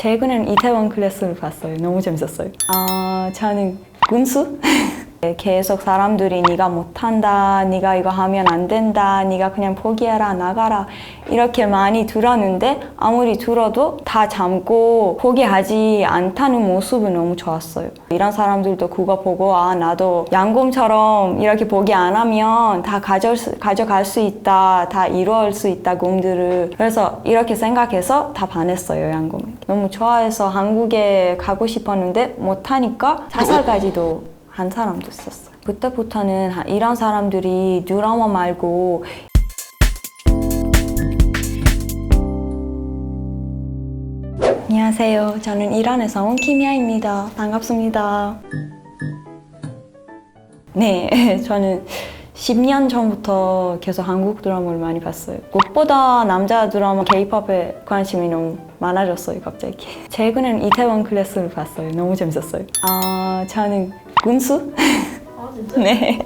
최근엔 이태원 클래스를 봤어요. 너무 재밌었어요. 아, 저는 군수? 계속 사람들이 네가 못한다, 네가 이거 하면 안 된다, 네가 그냥 포기해라, 나가라 이렇게 많이 들었는데 아무리 들어도 다 참고 포기하지 않다는 모습은 너무 좋았어요. 이런 사람들도 그거 보고 아 나도 양곰처럼 이렇게 포기 안 하면 다 가져, 가져갈 수 있다, 다 이루어질 수 있다 꿈들을 그래서 이렇게 생각해서 다 반했어요 양곰에. 너무 좋아해서 한국에 가고 싶었는데 못하니까 자살까지도 한 사람도 있었어요. 그때부터는 하- 이런 사람들이 드라마 말고 안녕하세요. 저는 이란에서 온 키미아입니다. 반갑습니다. 네, 저는 10년 전부터 계속 한국 드라마를 많이 봤어요. 꽃보다 남자 드라마 K-팝에 관심이 너무 많아졌어요, 갑자기. 최근엔 이태원 클래스를 봤어요. 너무 재밌었어요. 아, 저는 군수? 아 진짜? 네.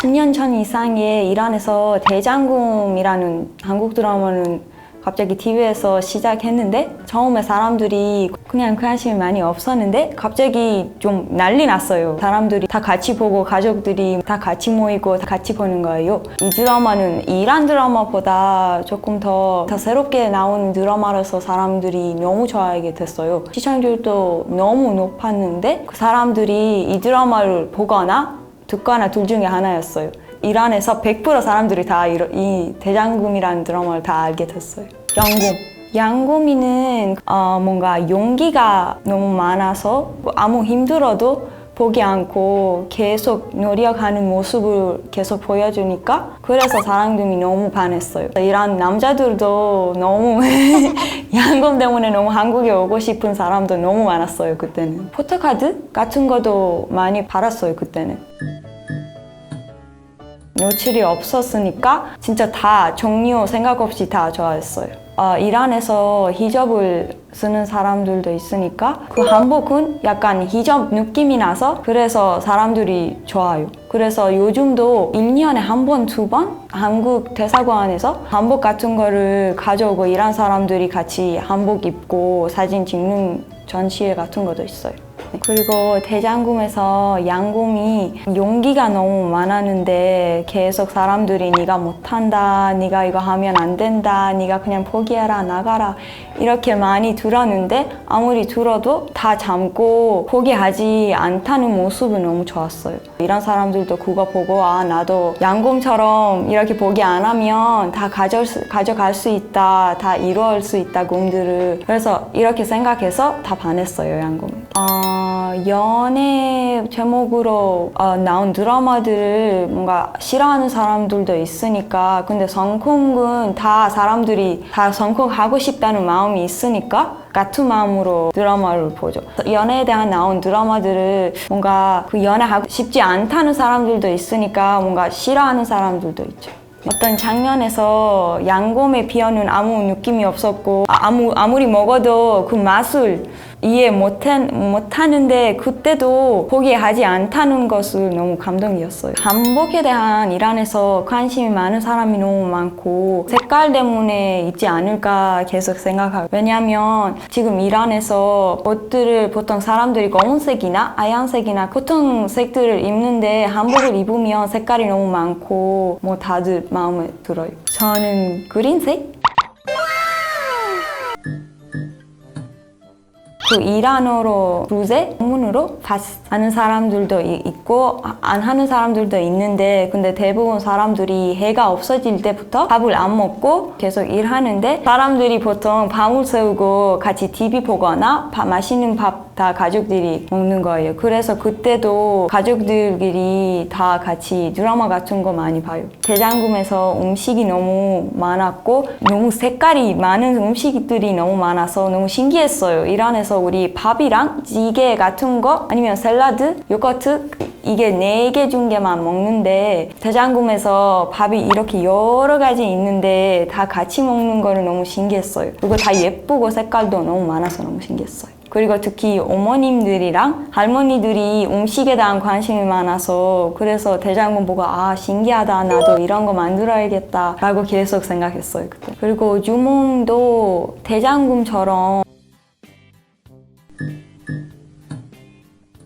10년 전 이상에 이란에서 대장금이라는 한국 드라마는 갑자기 TV에서 시작했는데 처음에 사람들이 그냥 관심이 많이 없었는데 갑자기 좀 난리 났어요. 사람들이 다 같이 보고 가족들이 다 같이 모이고 다 같이 보는 거예요. 이 드라마는 이란 드라마보다 조금 더, 더 새롭게 나온 드라마라서 사람들이 너무 좋아하게 됐어요. 시청률도 너무 높았는데 그 사람들이 이 드라마를 보거나 듣거나 둘 중에 하나였어요. 이란에서 100% 사람들이 다 이 대장금이라는 드라마를 다 알게 됐어요. 양곰. 양곰이는 어, 뭔가 용기가 너무 많아서 아무 힘들어도 보지 않고 계속 노력하는 모습을 계속 보여주니까 그래서 사람들이 너무 반했어요. 이란 남자들도 너무 양곰 때문에 너무 한국에 오고 싶은 사람도 너무 많았어요 그때는. 포토카드 같은 것도 많이 팔았어요 그때는. 노출이 없었으니까 진짜 다 종류 생각 없이 다 좋아했어요. 어, 이란에서 히잡을 쓰는 사람들도 있으니까 그 한복은 약간 히잡 느낌이 나서 그래서 사람들이 좋아요. 그래서 요즘도 1년에 한 번, 두 번 한국 대사관에서 한복 같은 거를 가져오고 이란 사람들이 같이 한복 입고 사진 찍는 전시회 같은 것도 있어요. 네. 그리고 대장금에서 양곰이 용기가 너무 많았는데 계속 사람들이 네가 못한다, 네가 이거 하면 안 된다, 네가 그냥 포기해라, 나가라 이렇게 많이 들었는데 아무리 들어도 다 참고 포기하지 않다는 모습은 너무 좋았어요. 이런 사람들도 그거 보고 아 나도 양곰처럼 이렇게 포기 안 하면 다 가져, 가져갈 수 있다, 다 이루어질 수 있다 꿈들을 그래서 이렇게 생각해서 다 반했어요 양곰에. 어, 연애 제목으로 어, 나온 드라마들을 뭔가 싫어하는 사람들도 있으니까 근데 성콩은 다 사람들이 다 성콩하고 싶다는 마음이 있으니까 같은 마음으로 드라마를 보죠. 연애에 대한 나온 드라마들을 뭔가 그 연애하고 싶지 않다는 사람들도 있으니까 뭔가 싫어하는 사람들도 있죠. 어떤 장면에서 양곰의 비어는 아무 느낌이 없었고 아- 아무 아무리 먹어도 그 맛을 이해 못한, 못하는데 그때도 포기하지 않다는 것을 너무 감동이었어요. 한복에 대한 이란에서 관심이 많은 사람이 너무 많고 색깔 때문에 있지 않을까 계속 생각하고 왜냐하면 지금 이란에서 옷들을 보통 사람들이 검은색이나 하얀색이나 코튼 색들을 입는데 한복을 입으면 색깔이 너무 많고 뭐 다들 마음에 들어요. 저는 그린색? 그 이란어로 루제 문으로 파스 하는 사람들도 이- 있고 아- 안 하는 사람들도 있는데 근데 대부분 사람들이 해가 없어질 때부터 밥을 안 먹고 계속 일하는데 사람들이 보통 밤을 새우고 같이 TV 보거나 밥, 맛있는 밥 다 가족들이 먹는 거예요. 그래서 그때도 가족들끼리 다 같이 드라마 같은 거 많이 봐요. 대장금에서 음식이 너무 많았고 너무 색깔이 많은 음식들이 너무 많아서 너무 신기했어요. 이란에서 우리 밥이랑 찌개 같은 거 아니면 샐러드, 요거트 이게 네 개 중에만 먹는데 대장금에서 밥이 이렇게 여러 가지 있는데 다 같이 먹는 거를 너무 신기했어요. 그리고 다 예쁘고 색깔도 너무 많아서 너무 신기했어요. 그리고 특히 어머님들이랑 할머니들이 음식에 대한 관심이 많아서 그래서 대장금 보고 아 신기하다 나도 이런 거 만들어야겠다 라고 계속 생각했어요 그때. 그리고 주몽도 대장금처럼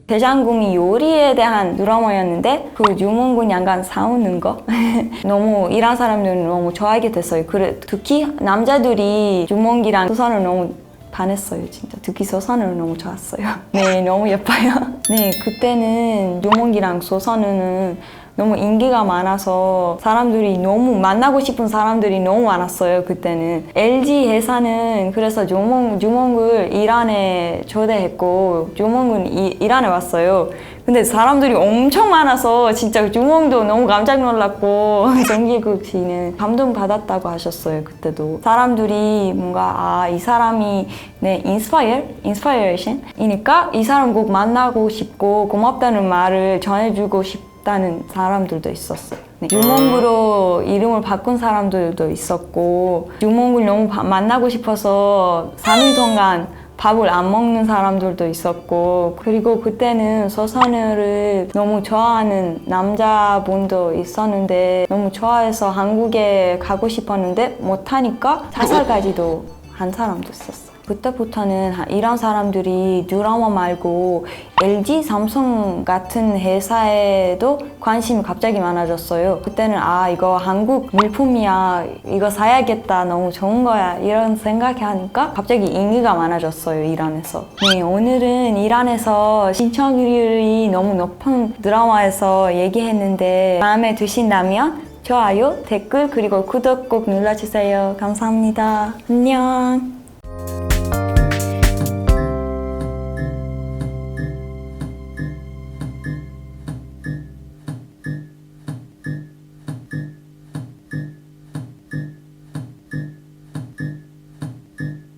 대장금이 요리에 대한 드라마였는데 그 유몽군 약간 싸우는 거 너무 이란 사람들은 너무 좋아하게 됐어요. 그래 특히 남자들이 유몽기랑 소선을 너무 반했어요 진짜 듣기 소선을 너무 좋았어요. 네 너무 예뻐요. 네 그때는 유몽기랑 소선은 너무 인기가 많아서 사람들이 너무 만나고 싶은 사람들이 너무 많았어요 그때는. LG 회사는 그래서 유몽 유몽을 이란에 초대했고 유몽은 이, 이란에 왔어요. 근데 사람들이 엄청 많아서 진짜 유몽도 너무 깜짝 놀랐고 정기국 씨는 감동 받았다고 하셨어요 그때도. 사람들이 뭔가 아 이 사람이 내 인스파이어 인스파이어이션이니까 이 사람 꼭 만나고 싶고 고맙다는 말을 전해주고 싶 다는 사람들도 있었어요. 네. 유몽구로 이름을 바꾼 사람들도 있었고 유몽구를 너무 바- 만나고 싶어서 3일 동안 밥을 안 먹는 사람들도 있었고 그리고 그때는 서선을 너무 좋아하는 남자분도 있었는데 너무 좋아해서 한국에 가고 싶었는데 못하니까 자살까지도 한 사람도 있었어요. 그때부터는 하- 이런 사람들이 드라마 말고 LG, 삼성 같은 회사에도 관심이 갑자기 많아졌어요. 그때는 아 이거 한국 물품이야 이거 사야겠다 너무 좋은 거야 이런 생각이 하니까 갑자기 인기가 많아졌어요 이란에서. 네 오늘은 이란에서 신청률이 너무 높은 드라마에서 얘기했는데 마음에 드신다면 좋아요, 댓글 그리고 구독 꼭 눌러주세요. 감사합니다. 안녕.